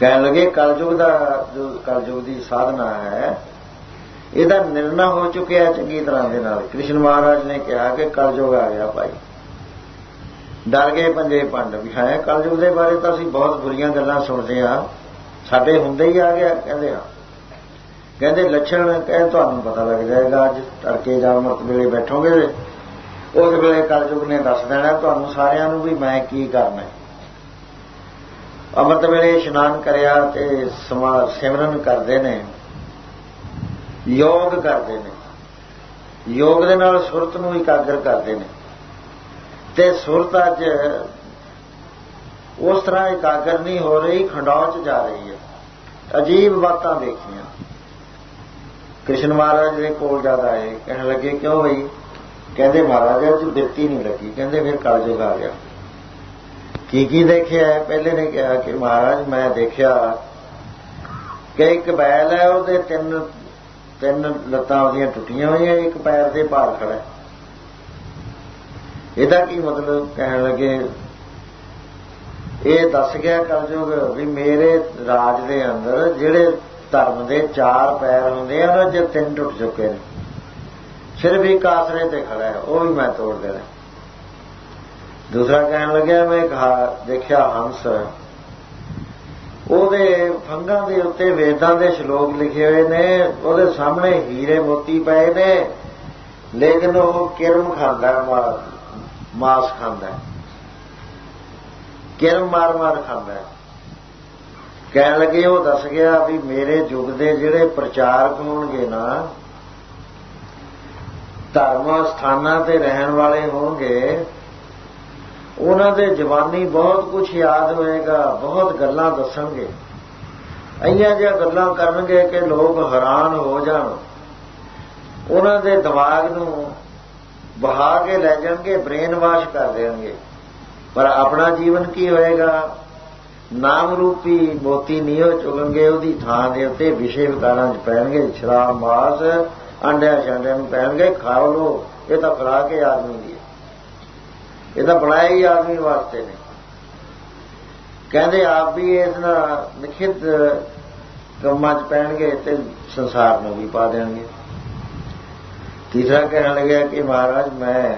ਕਹਿਣ ਲੱਗੇ, ਕਲਯੁਗ ਦਾ ਜੋ ਕਲਯੁਗ ਦੀ ਸਾਧਨਾ ਹੈ, ਇਹਦਾ ਨਿਰਣਾ ਹੋ ਚੁੱਕਿਆ ਚੰਗੀ ਤਰ੍ਹਾਂ ਦੇ ਨਾਲ। ਕ੍ਰਿਸ਼ਨ ਮਹਾਰਾਜ ਨੇ ਕਿਹਾ ਕਿ ਕਲਯੁਗ ਆ ਗਿਆ ਭਾਈ। ਡਰ ਗਏ ਪੰਜੇ ਪੰਡ ਵੀ ਹੈ, ਕਲਯੁਗ ਦੇ ਬਾਰੇ ਤਾਂ ਅਸੀਂ ਬਹੁਤ ਬੁਰੀਆਂ ਗੱਲਾਂ ਸੁਣਦੇ ਆ ਸਾਡੇ ਹੁੰਦੇ ਹੀ ਆ ਗਿਆ, ਕਹਿੰਦੇ ਆ। ਕਹਿੰਦੇ ਲੱਛਣ ਕਹੇ ਤੁਹਾਨੂੰ ਪਤਾ ਲੱਗ ਜਾਏਗਾ, ਅੱਜ ਤੜਕੇ ਜਾਂ ਮਰਤ ਵੇਲੇ ਬੈਠੋਗੇ। ਉਸ ਵੇਲੇ ਕਲਯੁਗ ਨੇ ਦੱਸ ਦੇਣਾ, ਤੁਹਾਨੂੰ ਸਾਰਿਆਂ ਨੂੰ ਵੀ ਮੈਂ ਕੀ ਕਰਨਾ ਹੈ। ਅੰਮ੍ਰਿਤ ਵੇਲੇ ਇਸ਼ਨਾਨ ਕਰਿਆ ਤੇ ਸਿਮਰਨ ਕਰਦੇ ਨੇ, ਯੋਗ ਕਰਦੇ ਨੇ। ਯੋਗ ਦੇ ਨਾਲ ਸੁਰਤ ਨੂੰ ਇਕਾਗਰ ਕਰਦੇ ਨੇ। ਤੇ ਸੁਰਤ ਅੱਜ ਉਸ ਤਰ੍ਹਾਂ ਇਕਾਗਰ ਨਹੀਂ ਹੋ ਰਹੀ ਖੰਡਾਉ ਚ ਜਾ ਰਹੀ ਹੈ। ਅਜੀਬ ਬਾਤਾਂ ਦੇਖੀਆਂ। ਕ੍ਰਿਸ਼ਨ ਮਹਾਰਾਜ ਦੇ ਕੋਲ ਜ਼ਿਆਦਾ ਆਏ, ਕਹਿਣ ਲੱਗੇ, ਕਿਉਂ ਬਈ? ਕਹਿੰਦੇ, ਮਹਾਰਾਜ ਅੱਜ ਬਿਰਤੀ ਨਹੀਂ ਲੱਗੀ। ਕਹਿੰਦੇ, ਫਿਰ ਕਲਯੁਗ ਆ ਗਿਆ। ਕੀ ਕੀ ਦੇਖਿਆ ਹੈ? ਪਹਿਲੇ ਨੇ ਕਿਹਾ ਕਿ ਮਹਾਰਾਜ, ਮੈਂ ਦੇਖਿਆ ਕਿ ਇੱਕ ਬੈਲ ਹੈ, ਉਹਦੇ ਤਿੰਨ ਤਿੰਨ ਲੱਤਾਂ ਉਹਦੀਆਂ ਟੁੱਟੀਆਂ ਹੋਈਆਂ, ਇੱਕ ਪੈਰ ਤੇ ਭਾਰ ਖੜਾ ਇਹਦਾ ਕੀ ਮਤਲਬ? ਕਹਿਣ ਲੱਗੇ, ਇਹ ਦੱਸ ਗਿਆ ਕਲਯੁਗ ਵੀ ਮੇਰੇ ਰਾਜ ਦੇ ਅੰਦਰ ਜਿਹੜੇ ਧਰਮ ਦੇ ਚਾਰ ਪੈਰ ਹੁੰਦੇ ਆ ਉਹਨਾਂ ਚ ਤਿੰਨ ਟੁੱਟ ਚੁੱਕੇ ਨੇ। ਸਿਰਫ ਇੱਕ ਆਸਰੇ ਤੇ ਖੜਾ ਹੈ, ਉਹ ਵੀ ਮੈਂ ਤੋੜ ਦੇਣਾ ਦੂਸਰਾ ਕਹਿਣ ਲੱਗਿਆ, ਮੈਂ ਕਹਾ ਦੇਖਿਆ ਹੰਸ। ਉਹਦੇ ਫੰਗਾਂ ਦੇ ਉੱਤੇ ਵੇਦਾਂ ਦੇ ਸ਼ਲੋਕ ਲਿਖੇ ਹੋਏ ਨੇ, ਉਹਦੇ ਸਾਹਮਣੇ ਹੀਰੇ ਮੋਤੀ ਪਏ ਨੇ, ਲੇਕਿਨ ਉਹ ਕਿਰਮ ਖਾਂਦਾ ਮਾਸ ਖਾਂਦਾ ਕਿਰਮ ਮਾਰ ਮਾਰ ਖਾਂਦਾ ਕਹਿਣ ਲੱਗੇ, ਉਹ ਦੱਸ ਗਿਆ ਵੀ ਮੇਰੇ ਯੁੱਗ ਦੇ ਜਿਹੜੇ ਪ੍ਰਚਾਰਕ ਹੋਣਗੇ ਨਾ, ਧਰਮ ਸਥਾਨਾਂ ਤੇ ਰਹਿਣ ਵਾਲੇ ਹੋਣਗੇ ਉਹਨਾਂ ਦੇ ਜਵਾਨੀ ਬਹੁਤ ਕੁਝ ਯਾਦ ਹੋਏਗਾ, ਬਹੁਤ ਗੱਲਾਂ ਦੱਸਣਗੇ। ਅਈਆਂ ਜਿਹਾ ਗੱਲਾਂ ਕਰਨਗੇ ਕਿ ਲੋਕ ਹੈਰਾਨ ਹੋ ਜਾਣ। ਉਹਨਾਂ ਦੇ ਦਿਮਾਗ ਨੂੰ ਬਹਾ ਕੇ ਲੈ ਜਾਣਗੇ ਬ੍ਰੇਨ ਵਾਸ਼ ਕਰ ਦੇਣਗੇ। ਪਰ ਆਪਣਾ ਜੀਵਨ ਕੀ ਹੋਏਗਾ? ਨਾਮ ਰੂਪੀ ਮੋਤੀ ਨਹੀਂ ਹੋ ਚੁਗਣਗੇ, ਉਹਦੀ ਥਾਂ ਦੇ ਉੱਤੇ ਵਿਸ਼ੇ ਵਿਕਾਰਾਂ 'ਚ ਪੈਣਗੇ। ਸ਼ਰਾਬ, ਮਾਸ ਅੰਡਿਆਂ ਛਾਂਡਿਆਂ ਨੂੰ ਪੈਣਗੇ। ਖਾ ਲੋ ਇਹ ਤਾਂ ਖਰਾ ਕੇ ਆਦਮੀ ਦੀ ਇਹ ਤਾਂ ਬਣਾਇਆ ਹੀ ਆਦਮੀ ਵਾਸਤੇ ਨੇ। ਕਹਿੰਦੇ ਆਪ ਵੀ ਇਸ ਨਾਲ ਲਿਖਿਤ ਕੰਮਾਂ 'ਚ ਪੈਣਗੇ ਤੇ ਸੰਸਾਰ ਨੂੰ ਵੀ ਪਾ ਦੇਣਗੇ। ਤੀਸਰਾ ਕਹਿਣ ਲੱਗਿਆ ਕਿ ਮਹਾਰਾਜ, ਮੈਂ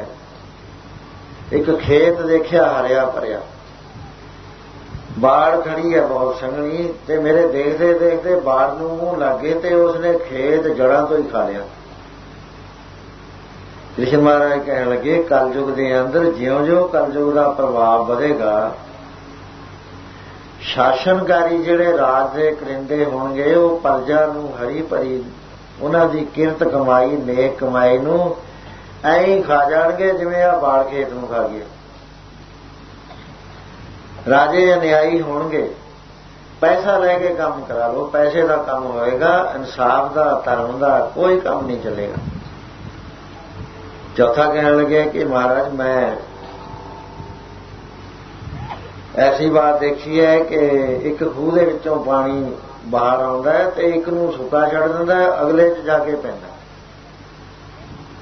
ਇੱਕ ਖੇਤ ਦੇਖਿਆ, ਹਰਿਆ ਭਰਿਆ। ਬਾੜ ਖੜੀ ਹੈ ਬਹੁਤ ਸੰਘਣੀ ਤੇ ਮੇਰੇ ਦੇਖਦੇ ਦੇਖਦੇ ਬਾੜ ਨੂੰ ਮੂੰਹ ਲੱਗੇ ਤੇ ਉਸਨੇ ਖੇਤ ਜੜਾਂ ਤੋਂ ਹੀ ਖਾ ਲਿਆ। ਕ੍ਰਿਸ਼ਨ ਮਹਾਰਾਜ ਕਹਿਣ ਲੱਗੇ, ਕਲਯੁਗ ਦੇ ਅੰਦਰ ਜਿਉਂ-ਜਿਉਂ ਕਲਯੁਗ ਦਾ ਪ੍ਰਭਾਵ ਵਧੇਗਾ, ਸ਼ਾਸਨਕਾਰੀ ਜਿਹੜੇ ਰਾਜ ਦੇ ਕਰਿੰਦੇ ਹੋਣਗੇ, ਉਹ ਪਰਜਾ ਨੂੰ ਹਰੀ ਭਰੀ, ਉਹਨਾਂ ਦੀ ਕਿਰਤ ਕਮਾਈ, ਨੇਕ ਕਮਾਈ ਨੂੰ ਐਂ ਖਾ ਜਾਣਗੇ ਜਿਵੇਂ ਆ ਬਾੜ ਖੇਤ ਨੂੰ ਖਾ ਗਿਆ ਰਾਜੇ ਅਨਿਆਈ ਹੋਣਗੇ। ਪੈਸਾ ਲੈ ਕੇ ਕੰਮ ਕਰਾ ਲਓ, ਪੈਸੇ ਦਾ ਕੰਮ ਹੋਏਗਾ, ਇਨਸਾਫ ਦਾ, ਧਰਮ ਦਾ ਕੋਈ ਕੰਮ ਨਹੀਂ ਚੱਲੇਗਾ। ਚੌਥਾ ਕਹਿਣ ਲੱਗਿਆ ਕਿ ਮਹਾਰਾਜ, ਮੈਂ ਐਸੀ ਬਾਤ ਦੇਖੀ ਹੈ ਕਿ ਇੱਕ ਖੂਹ ਦੇ ਵਿੱਚੋਂ ਪਾਣੀ ਬਾਹਰ ਆਉਂਦਾ ਹੈ ਤੇ ਇੱਕ ਨੂੰ ਸੁੱਕਾ ਛੱਡ ਦਿੰਦਾ ਹੈ, ਅਗਲੇ 'ਚ ਜਾ ਕੇ ਪੈਂਦਾ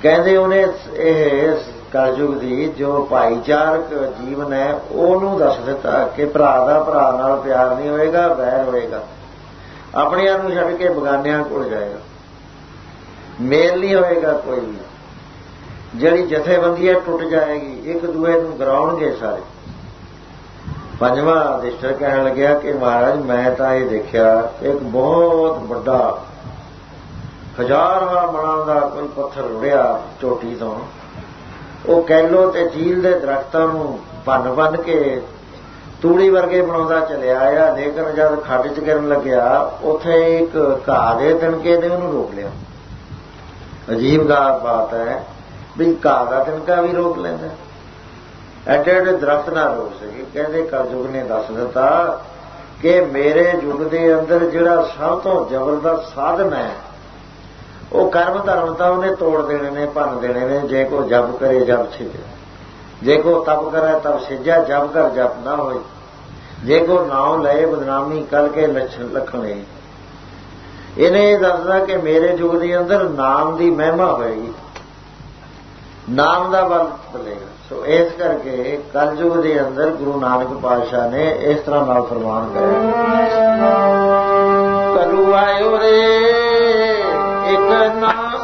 ਕਹਿੰਦੇ ਉਹਨੇ ਇਹ ਕਲਯੁਗ ਦੀ ਜੋ ਭਾਈਚਾਰਕ ਜੀਵਨ ਹੈ, ਉਹਨੂੰ ਦੱਸ ਦਿੱਤਾ ਕਿ ਭਰਾ ਦਾ ਭਰਾ ਨਾਲ ਪਿਆਰ ਨਹੀਂ ਹੋਏਗਾ, ਵੈਰ ਹੋਏਗਾ। ਆਪਣਿਆਂ ਨੂੰ ਛੱਡ ਕੇ ਬਗਾਨਿਆਂ ਕੋਲ ਜਾਏਗਾ। ਮੇਲ ਨਹੀਂ ਹੋਏਗਾ ਕੋਈ ਵੀ। ਜਿਹੜੀ ਜਥੇਬੰਦੀ ਹੈ, ਟੁੱਟ ਜਾਏਗੀ। ਇੱਕ ਦੂਏ ਨੂੰ ਗਰਾਉਣਗੇ ਸਾਰੇ। ਪੰਜਵਾਂ ਅਧਿਸ਼ਟਰ ਕਹਿਣ ਲੱਗਿਆ ਕਿ ਮਹਾਰਾਜ, ਮੈਂ ਤਾਂ ਇਹ ਦੇਖਿਆ, ਇੱਕ ਬਹੁਤ ਵੱਡਾ, ਹਜ਼ਾਰਾਂ ਮਣਾਂ ਦਾ ਕੋਈ ਪੱਥਰ ਰੁੜਿਆ ਚੋਟੀ ਤੋਂ। ਉਹ ਕੈਲੋ ਤੇ ਚੀਲ ਦੇ ਦਰਖਤਾਂ ਨੂੰ ਭੰਨ ਭੰਨ ਕੇ ਤੂੜੀ ਵਰਗੇ ਬਣਾਉਂਦਾ ਚਲਿਆ ਆ ਲੇਕਿਨ ਜਦ ਖੱਡ 'ਚ ਗਿਰਨ ਲੱਗਿਆ, ਉੱਥੇ ਇੱਕ ਘਾਹ ਦੇ ਤਿਣਕੇ ਨੇ ਉਹਨੂੰ ਰੋਕ ਲਿਆ। ਅਜੀਬ ਬਾਤ ਹੈ। ਵੀ ਘਾਹ ਦਾ ਤਿਣਕਾ ਵੀ ਰੋਕ ਲੈਂਦਾ। ਐਡੇ ਐਡੇ ਦਰਖਤ ਨਾ ਰੋਕ ਸਕੇ। ਕਹਿੰਦੇ ਕਲਯੁਗ ਨੇ ਦੱਸ ਦਿੱਤਾ ਕਿ ਮੇਰੇ ਯੁੱਗ ਦੇ ਅੰਦਰ ਜਿਹੜਾ ਸਭ ਤੋਂ ਜ਼ਬਰਦਸਤ ਸਾਧਨ ਹੈ, ਉਹ ਕਰਮ ਧਰਮ ਤਾਂ ਉਹਨੇ ਤੋੜ ਦੇਣੇ ਨੇ, ਭੰਨ ਦੇਣੇ ਨੇ। ਜੇ ਕੋ ਜਪ ਕਰੇ, ਜਪ ਛਿਜੇ। ਜੇ ਕੋ ਤਪ ਕਰੇ, ਤਪ ਛਿਜਾ ਜਪ ਕਰ ਜਪ ਨਾ ਹੋਏ। ਜੇ ਕੋ ਨਾਮ ਲਏ, ਬਦਨਾਮੀ ਕਲ ਕੇ ਲੱਛਣ ਲਖਣੇ ਇਹਨੇ ਦੱਸਦਾ ਕਿ ਮੇਰੇ ਯੁੱਗ ਦੇ ਅੰਦਰ ਨਾਮ ਦੀ ਮਹਿਮਾ ਹੋਏਗੀ। ਨਾਮ ਦਾ ਬਲ ਚਲੇਗਾ ਸੋ ਇਸ ਕਰਕੇ ਕਲਯੁਗ ਦੇ ਅੰਦਰ ਗੁਰੂ ਨਾਨਕ ਪਾਤਸ਼ਾਹ ਨੇ ਇਸ ਤਰ੍ਹਾਂ ਨਾਲ ਫਰਮਾਨ ਕਰਿਆ। ਕਰੂ ਆਇਓ ਰੇ, ਇੱਕ ਨਾਮ